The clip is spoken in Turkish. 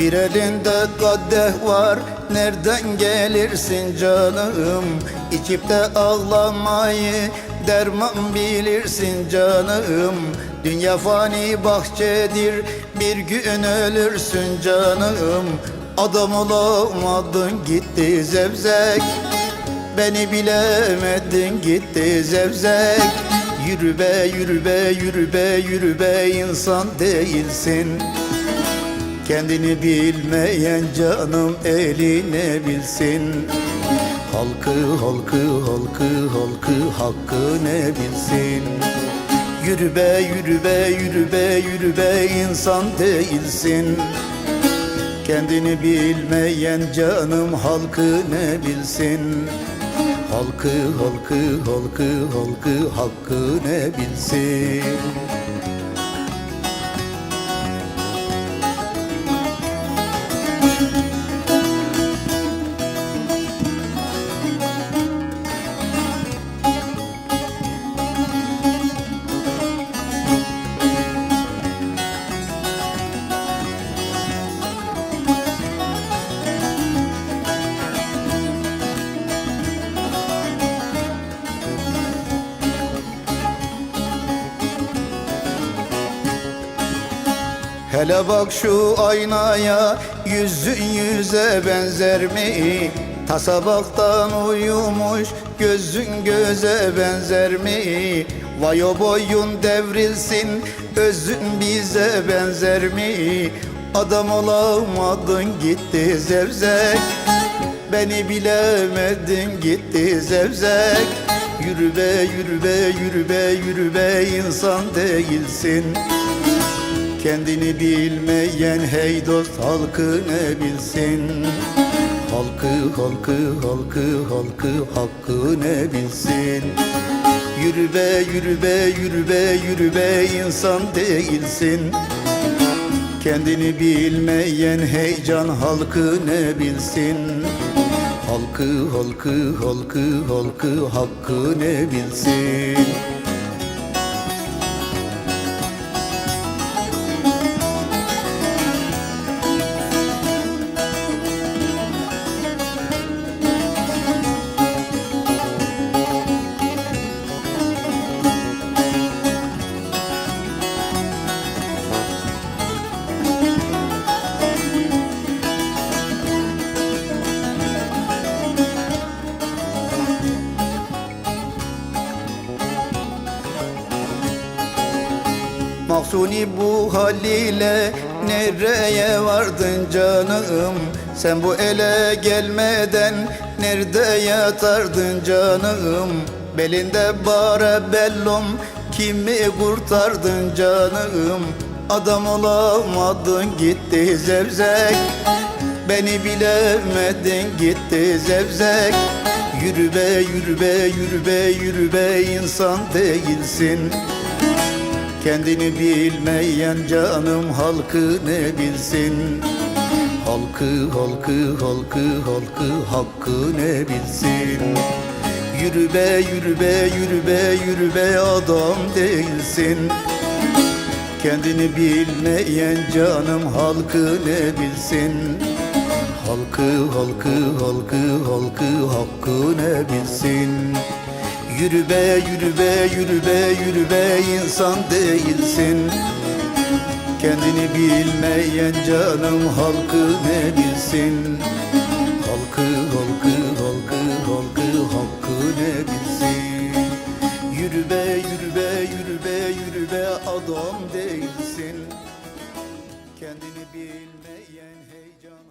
Bir elinde kadeh var. Nereden gelirsin canım? İçip de ağlamayı Derman bilirsin canım. Dünya fani bahçedir Bir gün ölürsün canım. Adam olamadın gitti zevzek. Beni bilemedin gitti zevzek. Yürü be yürü be yürü be yürü be insan değilsin Kendini bilmeyen canım eline bilsin. Halkı halkı halkı halkı hakkı ne bilsin. Yürü be yürü be yürü be yürü be insan değilsin. Kendini bilmeyen canım halkı ne bilsin. Halkı halkı halkı halkı hakkı ne bilsin Hele bak şu aynaya yüzün yüze benzer mi? Tasabaktan uyumuş gözün göze benzer mi? Vay o boyun devrilsin özün bize benzer mi? Adam olamadın gitti zevzek Beni bilemedin gitti zevzek Yürü be yürü be yürü be yürü be insan değilsin Kendini bilmeyen hey dost halkı ne bilsin? Halkı halkı halkı halkı hakkı ne bilsin? Yürü be yürü be yürü be yürü be insan değilsin. Kendini bilmeyen heyecan halkı ne bilsin? Halkı halkı halkı halkı hakkı ne bilsin Mahsuni bu haliyle nereye vardın canım? Sen bu ele gelmeden nerede yatardın canım? Belinde bare bellum kimi kurtardın canım? Adam olamadın gitti zevzek. Beni bilemedin gitti zevzek. Yürü be yürü be yürü be yürü be insan değilsin Kendini bilmeyen canım halkı ne bilsin? Halkı halkı halkı halkı hakkı ne bilsin? Yürü be yürü be yürü be yürü be adam değilsin. Kendini bilmeyen canım halkı ne bilsin? Halkı halkı halkı halkı hakkı ne bilsin Yürü be yürü be yürü be yürü be insan değilsin. Kendini bilmeyen canım halkı ne bilsin? Halkı halkı halkı halkı hakkı ne bilsin? Yürü be yürü be yürü be yürü be adam değilsin. Kendini bilmeyen heyecan